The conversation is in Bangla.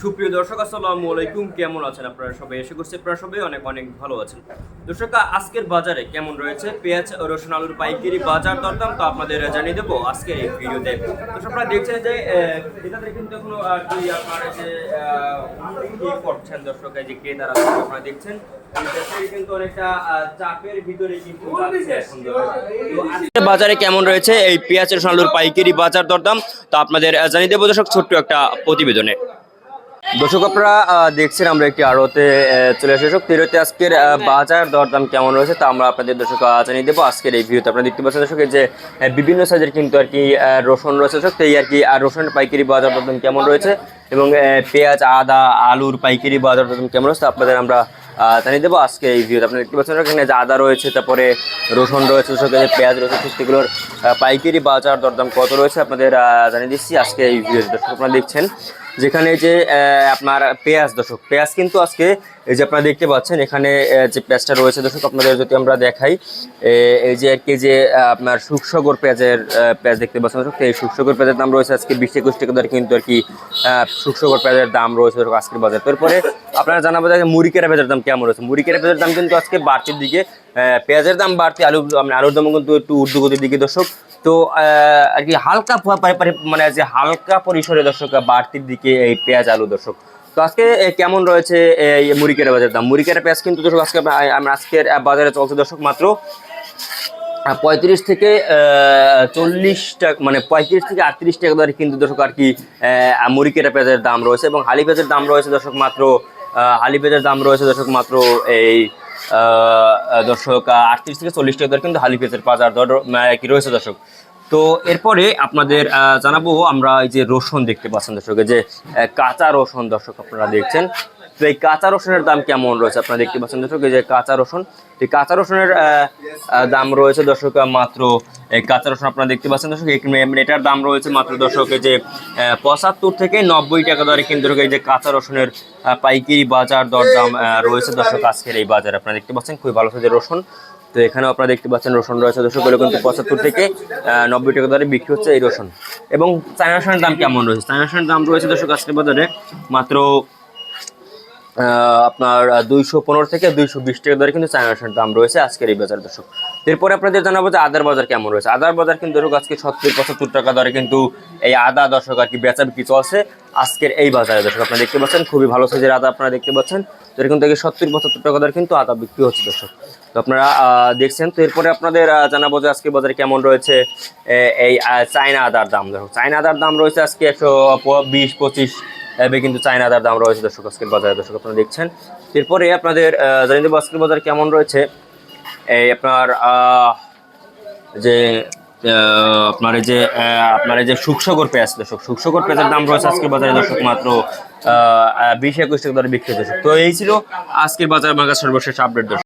সুপ্রিয় দর্শক, আসসালামু আলাইকুম। কেমন আছেন আপনারা সবাই? এসে করছে আপনারা সবাই অনেক অনেক ভালো আছেন। দর্শক, আজকের বাজারে কেমন রয়েছে? পেঁয়াজ, রসুন, আলুর পাইকারি বাজার দরদাম তো আপনাদের জানিয়ে দেবো আজকের এই ভিডিওতে। দর্শক আপনারা দেখছেন যে ক্রেতাদের কিন্তু এখনও আর কি আপনার যে ইয়ে করছেন দর্শক যে ক্রেতারা আপনারা দেখছেন। কিন্তু অনেকটা চাপের ভিতরে বাজারে কেমন রয়েছে? এই পেঁয়াজ, রসুন, আলুর পাইকারি বাজার দরদাম তো আপনাদের জানিয়ে দেবো দর্শক, ছোট্ট একটা প্রতিবেদনে। দর্শক, আপনারা দেখছেন আমরা একটি আড়তে চলে এসে দর্শক। তেরোতে আজকের বাজার দরদাম কেমন রয়েছে তা আমরা আপনাদের দর্শক জানিয়ে দেবো। আজকের এই ভিডিওতে আপনারা দেখতে পাচ্ছেন দর্শক যে বিভিন্ন সাইজের কিন্তু আর কি রসুন রয়েছে দর্শক। তো এই আর কি রসুনের পাইকারি বাজার দরদাম কেমন রয়েছে? এবং পেঁয়াজ, আদা, আলুর পাইকারি বাজার দরদাম কেমন রয়েছে আপনাদের আমরা জানিয়ে দেবো। আজকে এই ভিডিওতে আপনারা দেখতে পাচ্ছেন এখানে যে আদা রয়েছে, তারপরে রসুন রয়েছে যে পেঁয়াজ রয়েছে সেগুলোর পাইকারি বাজার দরদাম কত রয়েছে আপনাদের জানিয়ে দিচ্ছি আজকে এই ভিডিওতে আপনারা দেখছেন। যেখানে যে আপনার পেঁয়াজ দর্শক পেঁয়াজ কিন্তু আজকে এই যে আপনারা দেখতে পাচ্ছেন এখানে যে পেঁয়াজটা রয়েছে দর্শক আপনাদের যদি আমরা দেখাই এই যে কি যে আপনার সুকসগর পেঁয়াজের পেঁয়াজ দেখতে পাচ্ছেন দর্শক এই সুকসগর পেঁয়াজের দাম রয়েছে আজকে বিশ একুশ টাকা দরে কিন্তু আর কি আহ, সুকসগর পেঁয়াজের দাম রয়েছে দর্শক আজকের বাজার। তারপরে আপনারা জানাব যে মুড়িকেরা পেঁয়াজের দাম কেমন রয়েছে। মুড়িকেরা পেঁয়াজের দাম কিন্তু আজকে বাড়তির দিকে পেঁয়াজের দাম বাড়তি আলু মানে আলুর দাম কিন্তু একটু ঊর্ধ্বগতির দিকে দর্শক তো আর কি হালকা মানে যে হালকা পরিসরে দর্শক বাড়তির দিকে এই পেঁয়াজ আলু দর্শক। তো আজকে কেমন রয়েছে এই মুড়িকেরা বাজার দাম? মুড়িকেরা পেঁয়াজ কিন্তু দর্শক আজকে আমরা- আজকের বাজারে চলছে দর্শক মাত্র পঁয়ত্রিশ থেকে চল্লিশ টাকা মানে পঁয়ত্রিশ থেকে আটত্রিশ টাকা দরে কিন্তু দর্শক আর কি মুড়িকেরা পেঁয়াজের দাম রয়েছে এবং হালি পেঁয়াজের দাম রয়েছে দর্শক মাত্র হালি পেঁয়াজের দাম রয়েছে দর্শক মাত্র এই দর্শক আটত্রিশ থেকে চল্লিশ টাকা কিন্তু হালি পেঁয়াজের বাজার দর কি রয়েছে দর্শক। তো এরপরে আপনাদের জানাব আমরা এই যে রসুন দেখতে পাচ্ছেন দর্শক যে কাঁচা রসুন দর্শক আপনারা দেখছেন। তো এই কাঁচা রসুনের দাম কেমন রয়েছে? আপনারা দেখতে পাচ্ছেন দর্শক, এই যে কাঁচা রসুন, এই কাঁচা রসুনের দাম রয়েছে দর্শক মাত্র, এই কাঁচা রসুন আপনারা দেখতে পাচ্ছেন দর্শক এটার দাম রয়েছে মাত্র দর্শক যে পঁচাত্তর থেকে নব্বই টাকা দরে কিন্তু এই যে কাঁচা রসুনের পাইকারি বাজার দর দাম রয়েছে দর্শক, আজকের এই বাজারে আপনারা দেখতে পাচ্ছেন, খুবই ভালো সাইজের রসুন। তো এখানেও আপনারা দেখতে পাচ্ছেন রসুন রয়েছে দর্শক কিন্তু পঁচাত্তর থেকে নব্বই টাকা দরে বিক্রি হচ্ছে এই রসুন। এবং চায়না রসুনের দাম কেমন রয়েছে? চায়না রসুনের দাম রয়েছে দর্শক, আজকের বাজারে মাত্র আপনার দুইশো পনেরো থেকে দুইশো বিশ টাকা ধরে কিন্তু চায়না দাম রয়েছে আজকের এই বাজার দর্শক। এরপরে আপনাদের জানাব যে আদার বাজার কেমন রয়েছে। আদার বাজার কিন্তু দর্শক আজকে সত্তর পঁচাত্তর টাকা ধরে কিন্তু এই আদা দর্শক আর কি বেচা বিক্রি চলছে আজকের এই বাজারে দর্শক। আপনারা দেখতে পাচ্ছেন, খুবই ভালো সাইজের আদা আপনারা দেখতে পাচ্ছেন। তো এরকম থেকে সত্তর পঁচাত্তর টাকা ধরে কিন্তু আদা বিক্রি হচ্ছে দর্শক। তো আপনারা দেখছেন, তো এরপরে আপনাদের জানাব যে আজকে বাজারে কেমন রয়েছে এই চায়না আদার দাম। দেখো চায়না আদার দাম রয়েছে আজকে একশো বিশ, পঁচিশ এভাবে কিন্তু চায়না আদার দাম রয়েছে দর্শক আজকের বাজারে। দর্শক আপনারা দেখছেন। এরপরে আপনাদের জানিয়ে দেবো আজকের বাজার কেমন রয়েছে। এই আপনার যে আপনার যে আপনার যে সুকসগর পেঁয়াজ দর্শক সুকসগর পেঁয়াজের দাম রয়েছে আজকের বাজারে দর্শক মাত্র বিশ একুশ টাকা দরে বিক্রি হচ্ছে তো এই ছিল আজকের বাজার বাজার সর্বশেষ আপডেট দর্শক।